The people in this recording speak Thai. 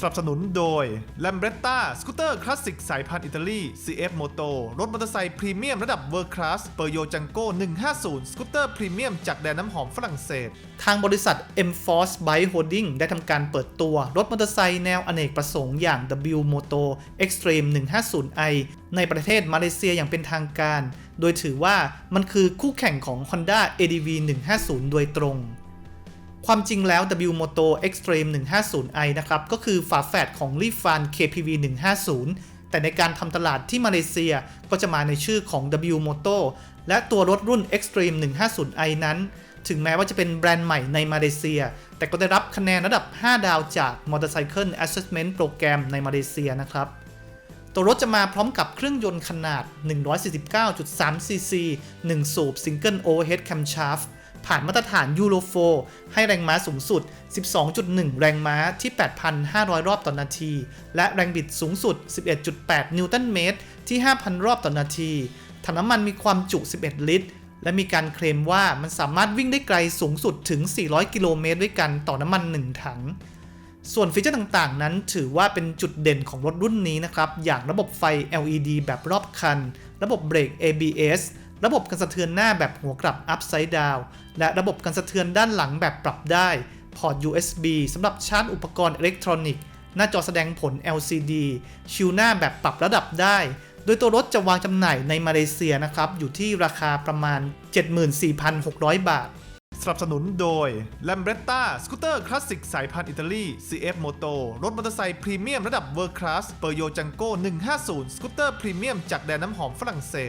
สนับสนุนโดย l a m b r e t t a สกูตเตอร์คลาสสิกสายพันธุ์อิตาลี CF Moto รถมอเตอร์ไซค์พรีเมียมระดับเวอร์คลาสเปอร์โยจังโก้150 สกูตเตอร์พรีเมียมจากแดนน้ำหอมฝรั่งเศส ทางบริษัท M Force Bike Holding ได้ทำการเปิดตัวรถมอเตอร์ไซค์แนวอเนกประสงค์อย่าง W Moto Extreme 150i ในประเทศมาเลเซียอย่างเป็นทางการ โดยถือว่ามันคือคู่แข่งของ Honda ADV 150 โดยตรง ความจริงแล้ว W Moto Extreme 150i นะครับ ก็คือฝาแฝดของ l i f a n KPV 150 แต่ในการทำตลาดที่มาเลเซียก็จะมาในชื่อของ W Moto และตัวรถรุ่น Extreme 150i นั้น ถึงแม้ว่าจะเป็นแบรนด์ใหม่ในมาเลเซีย แต่ก็ได้รับคะแนนระดับ 5 ดาวจาก Motorcycle Assessment Program ในมาเลเซียนะครับตัวรถจะมาพร้อมกับเครื่องยนต์ขนาด 149.3 cc 1 สูบ Single Overhead Camshaft ผ่านมาตรฐาน Euro 4ให้แรงม้าสูงสุด 12.1 แรงม้าที่ 8,500 รอบต่อนนาที และแรงบิดสูงสุด 11.8 นิวตันเมตรที่ 5,000 รอบต่อนนาทีถังน้ำมันมีความจุ 11 ลิตร และมีการเคลมว่ามันสามารถวิ่งได้ไกลสูงสุดถึง 400 กิโลเมตรด้วยกันต่อน้ำมัน 1 ถัง ส่วนฟีเจอร์ต่างๆ นั้นถือว่าเป็นจุดเด่นของรถรุ่นนี้นะครับ อย่างระบบไฟ LED แบบรอบคัน ระบบเบรก ABS ระบบกันสะเทือนหน้าแบบหัวกลับ Upside Down และระบบกันสะเทือนด้านหลังแบบปรับได้ พอร์ต USB สำหรับชาร์จอุปกรณ์อิเล็กทรอนิกส์ หน้าจอแสดงผล LCD ชิวหน้าแบบปรับระดับได้ โดยตัวรถจะวางจำหน่ายในมาเลเซียนะครับ อยู่ที่ราคาประมาณ 74,600 บาท สนับสนุนโดย l a m b r e t t a สกูตเตอร์คลาสสิกสายพันธุ์อิตาลี CF Moto รถมอเตอร์ไซค์พรีเมียมระดับเวอร์คลาสเปอร์โยจังโก้150 สกูตเตอร์พรีเมียมจากแดนน้ำหอมฝรั่งเศส